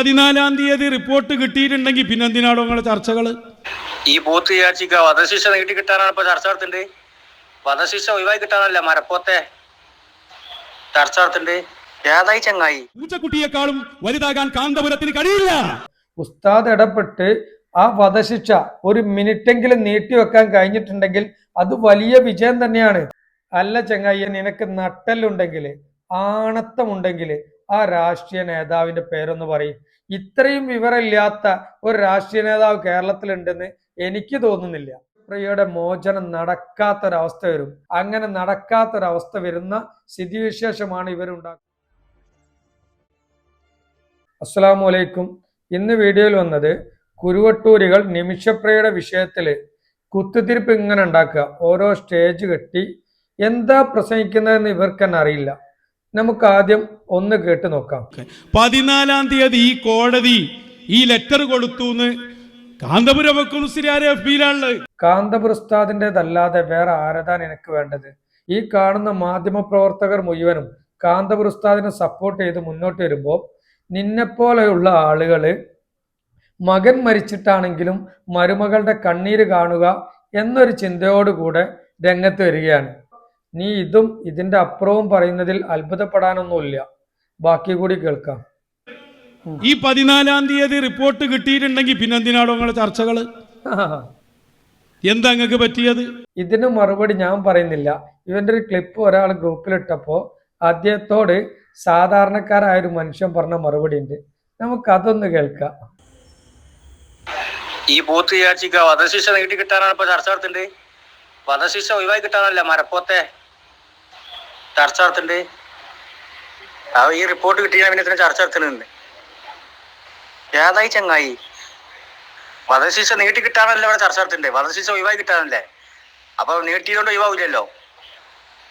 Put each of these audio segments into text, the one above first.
പതിനാലാം തീയതി റിപ്പോർട്ട് കിട്ടിയിട്ടുണ്ടെങ്കിൽ പിന്നെ എന്തിനാണോ നിങ്ങളെ ചർച്ചകൾ ഈ ബൂത്ത് വിചാരിച്ചിക്ക വധശിക്ഷ നീട്ടി കിട്ടാനാണ് ഇപ്പൊ ചർച്ച നടത്തുന്നത് വധശിക്ഷ ഒഴിവായി കിട്ടാനല്ല മരപ്പോത്തെ ചർച്ച നടത്തുന്നത് ഏതായി ചങ്ങായി? പൂച്ചക്കുട്ടിയെക്കാളും വലുതാകാൻ കാന്തപുരത്തിന് കഴിയില്ല. ഉസ്താദ് ഇടപെട്ട് ആ വധശിക്ഷ ഒരു മിനിറ്റെങ്കിലും നീട്ടിവെക്കാൻ കഴിഞ്ഞിട്ടുണ്ടെങ്കിൽ അത് വലിയ വിജയം തന്നെയാണ്. അല്ല ചെങ്ങയ്യ നിനക്ക് നട്ടല്ലുണ്ടെങ്കിൽ ആണത്തമുണ്ടെങ്കിൽ ആ രാഷ്ട്രീയ നേതാവിന്റെ പേരൊന്ന് പറയും. ഇത്രയും വിവരമില്ലാത്ത ഒരു രാഷ്ട്രീയ നേതാവ് കേരളത്തിലുണ്ടെന്ന് എനിക്ക് തോന്നുന്നില്ല. പ്രിയയുടെ മോചനം നടക്കാത്തൊരവസ്ഥ വരും. അങ്ങനെ നടക്കാത്തൊരവസ്ഥ വരുന്ന സ്ഥിതിവിശേഷമാണ് ഇവരുണ്ടാക്കുന്നത് അസ്സലാമു അലൈക്കും. ഇന്ന് വീഡിയോയിൽ വന്നത് കുരുവട്ടൂരികൾ നിമിഷപ്രിയയുടെ വിഷയത്തിൽ കുത്തിത്തിരിപ്പ് ഇങ്ങനെ ഉണ്ടാക്കുക. ഓരോ സ്റ്റേജ് കെട്ടി എന്താ പ്രസംഗിക്കുന്നതെന്ന് ഇവർക്ക് തന്നെ അറിയില്ല. നമുക്ക് ആദ്യം ഒന്ന് കേട്ട് നോക്കാം. പതിനാലാം തീയതി ഈ കോടതി ഈ ലെറ്റർ കൊടുത്തു എന്ന് കാന്തപുരം മുസ്ലിയാരെ എഫ് ബിയിലാണുള്ളത് വേറെ ആരതാണ് എനിക്ക് വേണ്ടത്? ഈ കാണുന്ന മാധ്യമ പ്രവർത്തകർ മുഴുവനും കാന്തപുരസ്താദിനെ സപ്പോർട്ട് ചെയ്ത് മുന്നോട്ട് വരുമ്പോൾ നിന്നെപ്പോലെയുള്ള ആളുകൾ മകൻ മരിച്ചിട്ടാണെങ്കിലും മരുമകളുടെ കണ്ണീര് കാണുക എന്നൊരു ചിന്തയോടുകൂടെ രംഗത്ത് വരികയാണ്. നീ ഇതും ഇതിന്റെ അപ്പുറവും പറയുന്നതിൽ അത്ഭുതപ്പെടാനൊന്നുമില്ല. ബാക്കി കൂടി കേൾക്കാം. ഈ പതിനാലാം തീയതി റിപ്പോർട്ട് കിട്ടിയിട്ടുണ്ടെങ്കിൽ പിന്നെ എന്തിനാണോ നിങ്ങളെ ചർച്ചകൾ എന്താ നിങ്ങൾക്ക് പറ്റിയത്? ഇതിന് മറുപടി ഞാൻ പറയുന്നില്ല. ഇവന്റെ ഒരു ക്ലിപ്പ് ഒരാൾ ഗ്രൂപ്പിലിട്ടപ്പോ അദ്ദേഹത്തോട് സാധാരണക്കാരായ ഒരു മനുഷ്യൻ പറഞ്ഞ മറുപടി ഉണ്ട്. നമുക്ക് അതൊന്ന് കേൾക്കാം. ഈ ബൂത്ത് വിചാരിച്ചിരിക്കുക വധശിക്ഷ നീട്ടി കിട്ടാനാണ് ഇപ്പൊ ചർച്ച നടത്തുന്നത് വധശിക്ഷ ഒഴിവായി കിട്ടാനല്ല മരപ്പോത്തെ ചർച്ച ആ ഈ റിപ്പോർട്ട് കിട്ടിയ പിന്നെ ഇതിന് ചർച്ച നടത്തുന്നുണ്ട് ഏതായി ചങ്ങായി? വധശിക്ഷ നീട്ടി കിട്ടാനല്ലേ ഇവിടെ ചർച്ച നടത്തുന്നത് വധശിക്ഷ ഒഴിവായി കിട്ടാനല്ലേ? അപ്പൊ നീട്ടിയതുകൊണ്ട് ഒഴിവാവില്ലല്ലോ?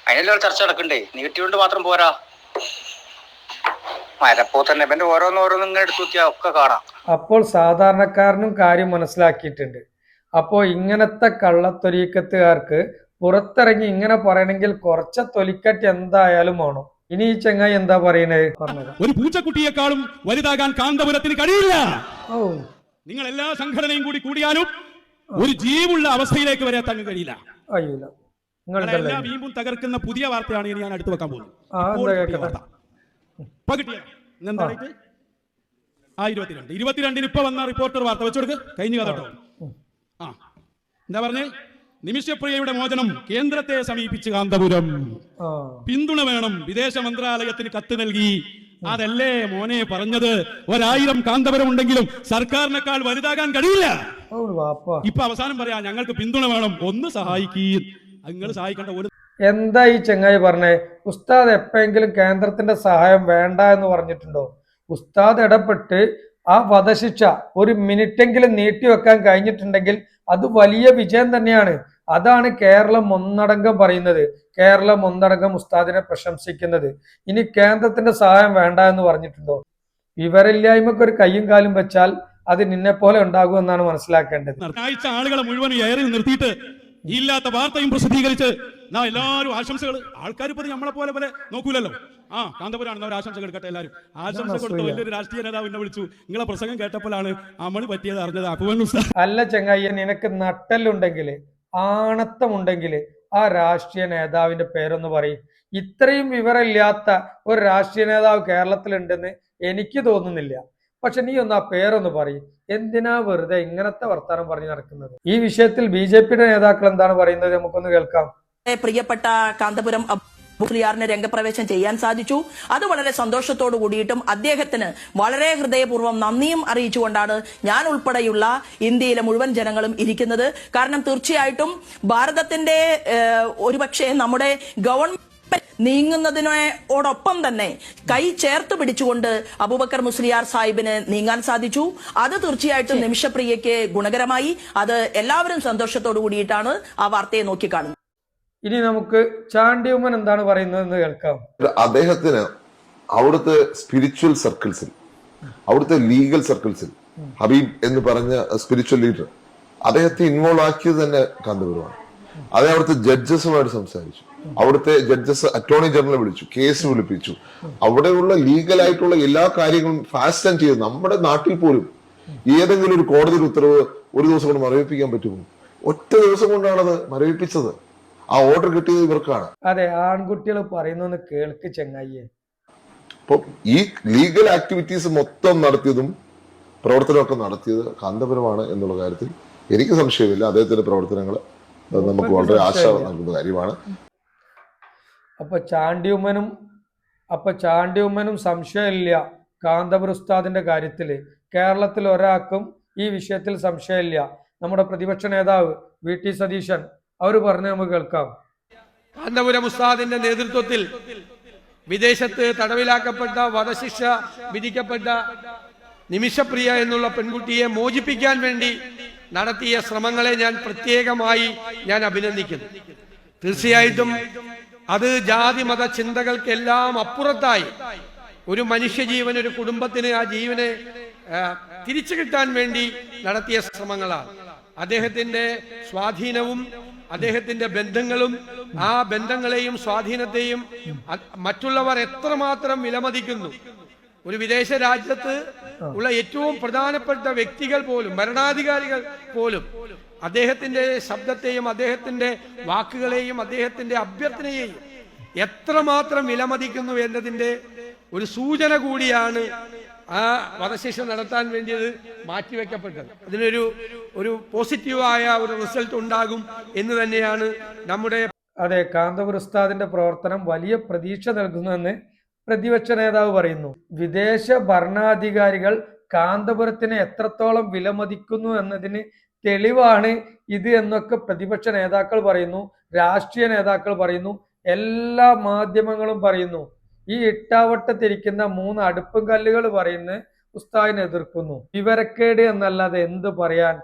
അതിനല്ലേ ഒരു ചർച്ച നടക്കണ്ടേ. നീട്ടിയോണ്ട് മാത്രം പോരാ. മരപ്പോത്തന്നെ ഇവന്റെ ഓരോന്ന് ഓരോന്നും ഇങ്ങനെ ഒക്കെ കാണാം. അപ്പോൾ സാധാരണക്കാരനും കാര്യം മനസ്സിലാക്കിയിട്ടുണ്ട്. അപ്പോൾ ഇങ്ങനത്തെ കള്ളത്തൊരീക്കത്തുകാർക്ക് പുറത്തിറങ്ങി ഇങ്ങനെ പറയണമെങ്കിൽ കുറച്ച തൊലിക്കറ്റ് എന്തായാലും വേണം. ഇനി ഈ ചെങ്ങായി എന്താ പറയുന്നത് ഒരു പൂച്ചക്കുട്ടിയെക്കാളും വലുതാകാൻ കാന്തപുരത്തിന് കഴിയില്ല. നിങ്ങൾ എല്ലാ സംഘടനയും കൂടി കൂടിയാലും ഒരു ജീവുള്ള അവസ്ഥയിലേക്ക് വരെ എത്താൻ കഴിയില്ല. അയ്യോ നിങ്ങളെ എല്ലാ വീമ്പും തകർക്കുന്ന പുതിയ വാർത്തയാണ് ഇനി ഞാൻ അടുത്ത് വെക്കാൻ പോകുന്നത്. ആ, ഇരുപത്തിരണ്ട്. ഇരുപത്തിരണ്ടിന് ഇപ്പൊ വന്ന റിപ്പോർട്ടർ വാർത്ത വെച്ചെടുക്ക് കഴിഞ്ഞു കഥ ആ. എന്താ പറഞ്ഞേ? നിമിഷപ്രിയയുടെ മോചനം കേന്ദ്രത്തെ സമീപിച്ച് കാന്തപുരം. പിന്തുണ വേണം. വിദേശ മന്ത്രാലയത്തിന് കത്ത് നൽകി. അതല്ലേ മോനെ പറഞ്ഞത്? ഒരായിരം കാന്തപുരം ഉണ്ടെങ്കിലും സർക്കാരിനേക്കാൾ വലുതാകാൻ കഴിയില്ല. ഇപ്പൊ അവസാനം പറയാ ഞങ്ങൾക്ക് പിന്തുണ വേണം. ഒന്ന് സഹായിക്കീ നിങ്ങൾ സഹായിക്കേണ്ട ഒരു എന്താ ഈ ചെങ്ങായി പറഞ്ഞേ? ഉസ്താദ് എപ്പോഴെങ്കിലും കേന്ദ്രത്തിന്റെ സഹായം വേണ്ട എന്ന് പറഞ്ഞിട്ടുണ്ടോ? ഉസ്താദ് ഇടപെട്ട് ആ വധശിക്ഷ ഒരു മിനിറ്റെങ്കിലും നീട്ടിവെക്കാൻ കഴിഞ്ഞിട്ടുണ്ടെങ്കിൽ അത് വലിയ വിജയം തന്നെയാണ്. അതാണ് കേരളം ഒന്നടങ്കം പറയുന്നത്. കേരളം ഒന്നടങ്കം ഉസ്താദിനെ പ്രശംസിക്കുന്നത്. ഇനി കേന്ദ്രത്തിന്റെ സഹായം വേണ്ട എന്ന് പറഞ്ഞിട്ടുണ്ടോ? വിവരമില്ലായ്മക്ക് ഒരു കയ്യും കാലും വെച്ചാൽ അത് നിന്നെ പോലെ ഉണ്ടാകുമെന്നാണ് മനസ്സിലാക്കേണ്ടത്. ആളുകളെ മുഴുവൻ ഏറി നിർത്തിയിട്ട് ഇല്ലാത്ത വാർത്തയും പ്രസിദ്ധീകരിച്ച് നാ എല്ലാവരും ആശംസകൾ ആൾക്കാർ ഇപ്പൊ നമ്മളെ പോലെ പോലെ നോക്കൂലല്ലോ. ആ കാന്തപുരാണ് അവർ ആശംസകൾ എടുക്കട്ടെ എല്ലാവരും ആശംസ കൊടുത്ത വലിയൊരു രാഷ്ട്രീയ നേതാവ് എന്നെ വിളിച്ചു. നിങ്ങളെ പ്രസംഗം കേട്ടപ്പോഴാണ് അമളി പറ്റിയത് അറിഞ്ഞത്. അപ്പുവൻ അല്ല ചങ്ങായി നിനക്ക് നട്ടലുണ്ടെങ്കിൽ ആണത്തമുണ്ടെങ്കിൽ ആ രാഷ്ട്രീയ നേതാവിന്റെ പേരൊന്ന് പറയും. ഇത്രയും വിവരമില്ലാത്ത ഒരു രാഷ്ട്രീയ നേതാവ് കേരളത്തിലുണ്ടെന്ന് എനിക്ക് തോന്നുന്നില്ല. പക്ഷെ നീ ഒന്ന് ആ പേരൊന്ന് പറയും. എന്തിനാ വെറുതെ ഇങ്ങനത്തെ വർത്താനം പറഞ്ഞു നടക്കുന്നത്? ഈ വിഷയത്തിൽ ബി ജെ പിയുടെ നേതാക്കൾ എന്താണ് പറയുന്നത്? നമുക്കൊന്ന് കേൾക്കാം. പ്രിയപ്പെട്ട കാന്തപുരം മുസ്ലിയാറിന് രംഗപ്രവേശം ചെയ്യാൻ സാധിച്ചു. അത് വളരെ സന്തോഷത്തോടു കൂടിയിട്ടും അദ്ദേഹത്തിന് വളരെ ഹൃദയപൂർവം നന്ദിയും അറിയിച്ചുകൊണ്ടാണ് ഞാൻ ഉൾപ്പെടെയുള്ള ഇന്ത്യയിലെ മുഴുവൻ ജനങ്ങളും ഇരിക്കുന്നത്. കാരണം തീർച്ചയായിട്ടും ഭാരതത്തിന്റെ ഒരുപക്ഷെ നമ്മുടെ ഗവൺമെന്റ് നീങ്ങുന്നതിനോടൊപ്പം തന്നെ കൈ ചേർത്ത് പിടിച്ചുകൊണ്ട് അബൂബക്കർ മുസ്ലിയാർ സാഹിബിന് നീങ്ങാൻ സാധിച്ചു. അത് തീർച്ചയായിട്ടും നിമിഷപ്രിയയ്ക്ക് ഗുണകരമായി. അത് എല്ലാവരും സന്തോഷത്തോടു കൂടിയിട്ടാണ് ആ വാർത്തയെ നോക്കിക്കാണുന്നത്. ഇനി നമുക്ക് ചാണ്ടിയമ്മൻ എന്താണ് പറയുന്നത് എന്ന് കേൾക്കാം. അദ്ദേഹത്തിന് അവിടുത്തെ സ്പിരിച്വൽ സർക്കിൾസിൽ അവിടുത്തെ ലീഗൽ സർക്കിൾസിൽ ഹബീബ് എന്ന് പറഞ്ഞ സ്പിരിച്വൽ ലീഡർ അദ്ദേഹത്തെ ഇൻവോൾവ് ആക്കിയത് തന്നെ കാന്തപുരമാണ്. അതേ അവിടുത്തെ ജഡ്ജസുമായിട്ട് സംസാരിച്ചു. അവിടുത്തെ ജഡ്ജസ് അറ്റോർണി ജനറൽ വിളിച്ചു കേസ് വിളിപ്പിച്ചു. അവിടെയുള്ള ലീഗൽ ആയിട്ടുള്ള എല്ലാ കാര്യങ്ങളും ഫാസ്റ്റ് ആൻഡ് ചെയ്തു നമ്മുടെ നാട്ടിൽ പോലും ഏതെങ്കിലും ഒരു കോടതി ഉത്തരവ് ഒരു ദിവസം കൊണ്ട് മരവിപ്പിക്കാൻ പറ്റുമോ? ഒറ്റ ദിവസം കൊണ്ടാണ് അത് മരവിപ്പിച്ചത് ആ ഓർഡർ കിട്ടിയത് ഇവർക്കാണ്. അതെ ആൺകുട്ടികൾ പറയുന്നു കേൾക്ക് ചെങ്ങായിയെ. അപ്പൊ ഈ ലീഗൽ ആക്ടിവിറ്റീസ് മൊത്തം നടത്തിയതും പ്രവർത്തനമൊക്കെ നടത്തിയത് കാന്തപുരമാണ് എന്നുള്ള കാര്യത്തിൽ എനിക്ക് സംശയമില്ല. അദ്ദേഹത്തിന്റെ പ്രവർത്തനങ്ങൾ നമുക്ക് വളരെ ആശ നൽകുന്ന കാര്യമാണ്. അപ്പൊ ചാണ്ടിയുമ്മനും അപ്പൊ ചാണ്ടിയുമ്മനും സംശയമില്ല കാന്തപുര ഉസ്താദിന്റെ കാര്യത്തിൽ കേരളത്തിൽ ഒരാൾക്കും ഈ വിഷയത്തിൽ സംശയമില്ല. നമ്മുടെ പ്രതിപക്ഷ നേതാവ് വി ടി സതീശൻ അവർ പറഞ്ഞ് നമുക്ക് കേൾക്കാം. കാന്തപുരം ഉസ്താദിന്റെ നേതൃത്വത്തിൽ വിദേശത്ത് തടവിലാക്കപ്പെട്ട വധശിക്ഷ വിധിക്കപ്പെട്ട നിമിഷപ്രിയ എന്നുള്ള പെൺകുട്ടിയെ മോചിപ്പിക്കാൻ വേണ്ടി നടത്തിയ ശ്രമങ്ങളെ ഞാൻ പ്രത്യേകമായി ഞാൻ അഭിനന്ദിക്കുന്നു. തീർച്ചയായിട്ടും അത് ജാതി മത ചിന്തകൾക്കെല്ലാം അപ്പുറത്തായി ഒരു മനുഷ്യജീവൻ ഒരു കുടുംബത്തിന് ആ ജീവനെ തിരിച്ചു കിട്ടാൻ വേണ്ടി നടത്തിയ ശ്രമങ്ങളാണ്. അദ്ദേഹത്തിന്റെ സ്വാധീനവും അദ്ദേഹത്തിന്റെ ബന്ധങ്ങളും ആ ബന്ധങ്ങളെയും സ്വാധീനത്തെയും മറ്റുള്ളവർ എത്രമാത്രം വിലമതിക്കുന്നു. ഒരു വിദേശ രാജ്യത്ത് ഉള്ള ഏറ്റവും പ്രധാനപ്പെട്ട വ്യക്തികൾ പോലും ഭരണാധികാരികൾ പോലും അദ്ദേഹത്തിന്റെ ശബ്ദത്തെയും അദ്ദേഹത്തിന്റെ വാക്കുകളെയും അദ്ദേഹത്തിന്റെ അഭ്യർത്ഥനയെയും എത്രമാത്രം വിലമതിക്കുന്നു എന്നതിന്റെ ഒരു സൂചന കൂടിയാണ് ആ വധശിക്ഷ നടത്താൻ വേണ്ടിയത് മാറ്റിവെക്കപ്പെട്ടത്. അതിനൊരു ഒരു പോസിറ്റീവായ ഒരു റിസൾട്ട് ഉണ്ടാകും എന്ന് തന്നെയാണ് നമ്മുടെ അതെ കാന്തപുരസ്താദിന്റെ പ്രവർത്തനം വലിയ പ്രതീക്ഷ നൽകുന്നുവെന്ന് പ്രതിപക്ഷ നേതാവ് പറയുന്നു. വിദേശ ഭരണാധികാരികൾ കാന്തപുരത്തിനെ എത്രത്തോളം വിലമതിക്കുന്നു എന്നതിന് തെളിവാണ് ഇത് എന്നൊക്കെ പ്രതിപക്ഷ നേതാക്കൾ പറയുന്നു രാഷ്ട്രീയ നേതാക്കൾ പറയുന്നു എല്ലാ മാധ്യമങ്ങളും പറയുന്നു. ഈ ഇട്ടാവട്ടത്തിരിക്കുന്ന മൂന്ന് അടുപ്പും കല്ലുകൾ പറയുന്ന ഉസ്താദിനെ എതിർക്കുന്നു. വിവരക്കേട് എന്നല്ലാതെ എന്ത് പറയാൻ?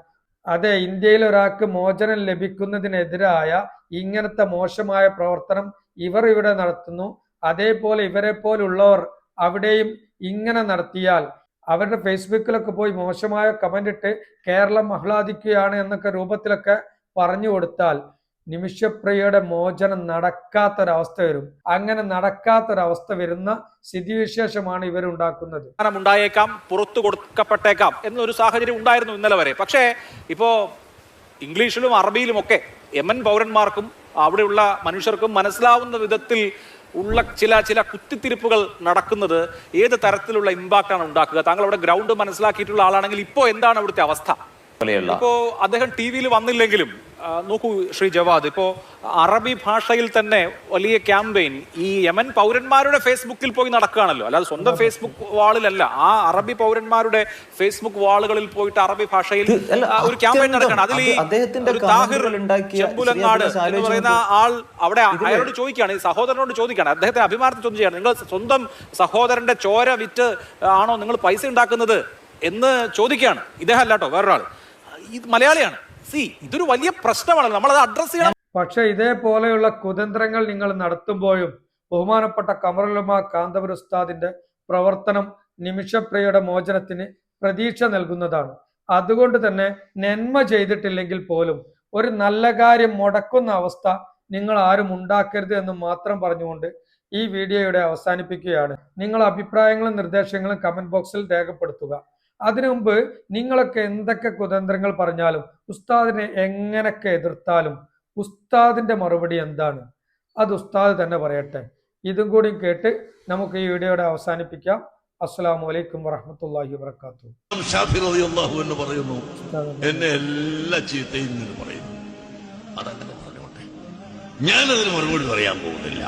അതെ ഇന്ത്യയിൽ ഒരാൾക്ക് മോചനം ലഭിക്കുന്നതിനെതിരായ ഇങ്ങനത്തെ മോശമായ പ്രവർത്തനം ഇവർ ഇവിടെ നടത്തുന്നു. അതേപോലെ ഇവരെ പോലുള്ളവർ അവിടെയും ഇങ്ങനെ നടത്തിയാൽ അവരുടെ ഫേസ്ബുക്കിലൊക്കെ പോയി മോശമായ കമന്റ് ഇട്ട് കേരളം ആഹ്ലാദിക്കുകയാണ് എന്നൊക്കെ രൂപത്തിലൊക്കെ പറഞ്ഞു കൊടുത്താൽ നിമിഷപ്രിയയുടെ മോചനം നടക്കാത്തൊരവസ്ഥ വരും. അങ്ങനെ നടക്കാത്തൊരവസ്ഥ വരുന്ന സ്ഥിതിവിശേഷമാണ് ഇവരുണ്ടാക്കുന്നത് ഉണ്ടായേക്കാം പുറത്തു കൊടുക്കപ്പെട്ടേക്കാം എന്നൊരു സാഹചര്യം ഉണ്ടായിരുന്നു ഇന്നലെ വരെ. പക്ഷേ ഇപ്പോ ഇംഗ്ലീഷിലും അറബിയിലും ഒക്കെ യമൻ പൗരന്മാർക്കും അവിടെയുള്ള മനുഷ്യർക്കും മനസ്സിലാവുന്ന വിധത്തിൽ ഉള്ള ചില ചില കുത്തിത്തിരിപ്പുകൾ നടക്കുന്നത് ഏത് തരത്തിലുള്ള ഇമ്പാക്റ്റാണ് ഉണ്ടാക്കുക? താങ്കൾ അവിടെ ഗ്രൗണ്ട് മനസ്സിലാക്കിയിട്ടുള്ള ആളാണെങ്കിൽ ഇപ്പോൾ എന്താണ് അവിടുത്തെ അവസ്ഥ? ഇപ്പോ അദ്ദേഹം ടി വിയിൽ വന്നില്ലെങ്കിലും ആ, നോക്കൂ ശ്രീ ജവാദ് ഇപ്പോ അറബി ഭാഷയിൽ തന്നെ വലിയ ക്യാമ്പയിൻ ഈ യമൻ പൗരന്മാരുടെ ഫേസ്ബുക്കിൽ പോയി നടക്കുകയാണല്ലോ. അല്ലാതെ സ്വന്തം ഫേസ്ബുക്ക് വാളിലല്ല ആ അറബി പൗരന്മാരുടെ ഫേസ്ബുക്ക് വാളുകളിൽ പോയിട്ട് അറബി ഭാഷയിൽ ഇത് അല്ല, ആ, ഒരു ക്യാമ്പയിൻ അത്യന്തം. നടക്കണം അതിൽ ഈ അത് അദ്ദേഹത്തിന്റെ ഒരു താഹിർ കമന്റുകൾ ഉണ്ടാക്കിയ ചെമ്പുലങ്ങാട് ശ്രീ എന്ന് പറയുന്ന ആൾ അവിടെ അയാളോട് ചോദിക്കുകയാണ് ഈ സഹോദരനോട് ചോദിക്കുകയാണ്. അദ്ദേഹത്തെ അഭിമാനത്തിൽ ചോദ്യം ചെയ്യാണ് നിങ്ങൾ സ്വന്തം സഹോദരന്റെ ചോര വിറ്റ് ആണോ നിങ്ങൾ പൈസ ഉണ്ടാക്കുന്നത്? എന്ന് ചോദിക്കുകയാണ്. ഇദ്ദേഹം അല്ലാട്ടോ വേറൊരാൾ. ഇത് മലയാളിയാണ്. സി ഇതൊരു വലിയ പ്രശ്നമാണ് നമ്മൾ അത് അഡ്രസ് ചെയ്യണം. പക്ഷെ ഇതേപോലെയുള്ള കുതന്ത്രങ്ങൾ നിങ്ങൾ നടത്തുമ്പോഴും ബഹുമാനപ്പെട്ട കമറുലമ കാന്തപുര ഉസ്താദിന്റെ പ്രവർത്തനം നിമിഷപ്രിയയുടെ മോചനത്തിന് പ്രതീക്ഷ നൽകുന്നതാണ്. അതുകൊണ്ട് തന്നെ നന്മ ചെയ്തിട്ടില്ലെങ്കിൽ പോലും ഒരു നല്ല കാര്യം മുടക്കുന്ന അവസ്ഥ നിങ്ങൾ ആരും ഉണ്ടാക്കരുത് എന്ന് മാത്രം പറഞ്ഞുകൊണ്ട് ഈ വീഡിയോയുടെ അവസാനിപ്പിക്കുകയാണ്. നിങ്ങളുടെ അഭിപ്രായങ്ങളും നിർദ്ദേശങ്ങളും കമന്റ് ബോക്സിൽ രേഖപ്പെടുത്തുക. അതിനു മുമ്പ് നിങ്ങളൊക്കെ എന്തൊക്കെ കുതന്ത്രങ്ങൾ പറഞ്ഞാലും ഉസ്താദിനെ എങ്ങനെയൊക്കെ എതിർത്താലും ഉസ്താദിന്റെ മറുപടി എന്താണ്? അത് ഉസ്താദ് തന്നെ പറയട്ടെ. ഇതും കൂടി കേട്ട് നമുക്ക് ഈ വീഡിയോയുടെ അവസാനിപ്പിക്കാം. അസ്സലാമു അലൈക്കും വറഹമത്തല്ലാഹി വബർക്കാത്തു ഷാഫി റളിയല്ലാഹു എന്ന് പറയുന്നു എന്നെ എല്ലാ ചീത്തയും നിന്ന് പറയുന്നു. അതങ്ങനെ പറഞ്ഞോട്ടെ. ഞാനതിന് മറുപടി പറയാൻ പോകുന്നില്ല.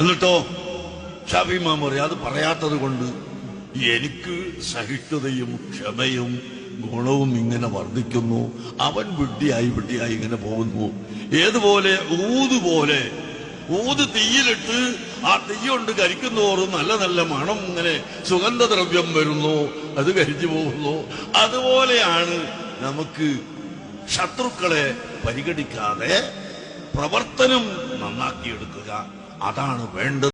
എന്നിട്ടോ ഷാഫി മാം പറയും അത് പറയാത്തത് കൊണ്ട് എനിക്ക് സഹിഷ്ണുതയും ക്ഷമയും ഗുണവും ഇങ്ങനെ വർദ്ധിക്കുന്നു. അവൻ വിഡ്ഢിയായി വിഡ്ഢിയായി ഇങ്ങനെ പോകുന്നു. ഏതുപോലെ? ഊതുപോലെ. ഊത് തീയിലിട്ട് ആ തീ കൊണ്ട് കരിക്കുന്നോറും നല്ല നല്ല മണം ഇങ്ങനെ സുഗന്ധദ്രവ്യം വരുന്നു. അത് കരിഞ്ഞു പോകുന്നു. അതുപോലെയാണ് നമുക്ക് ശത്രുക്കളെ പരിഗണിക്കാതെ പ്രവർത്തനം നന്നാക്കിയെടുക്കുക. അതാണ് വേണ്ടത്.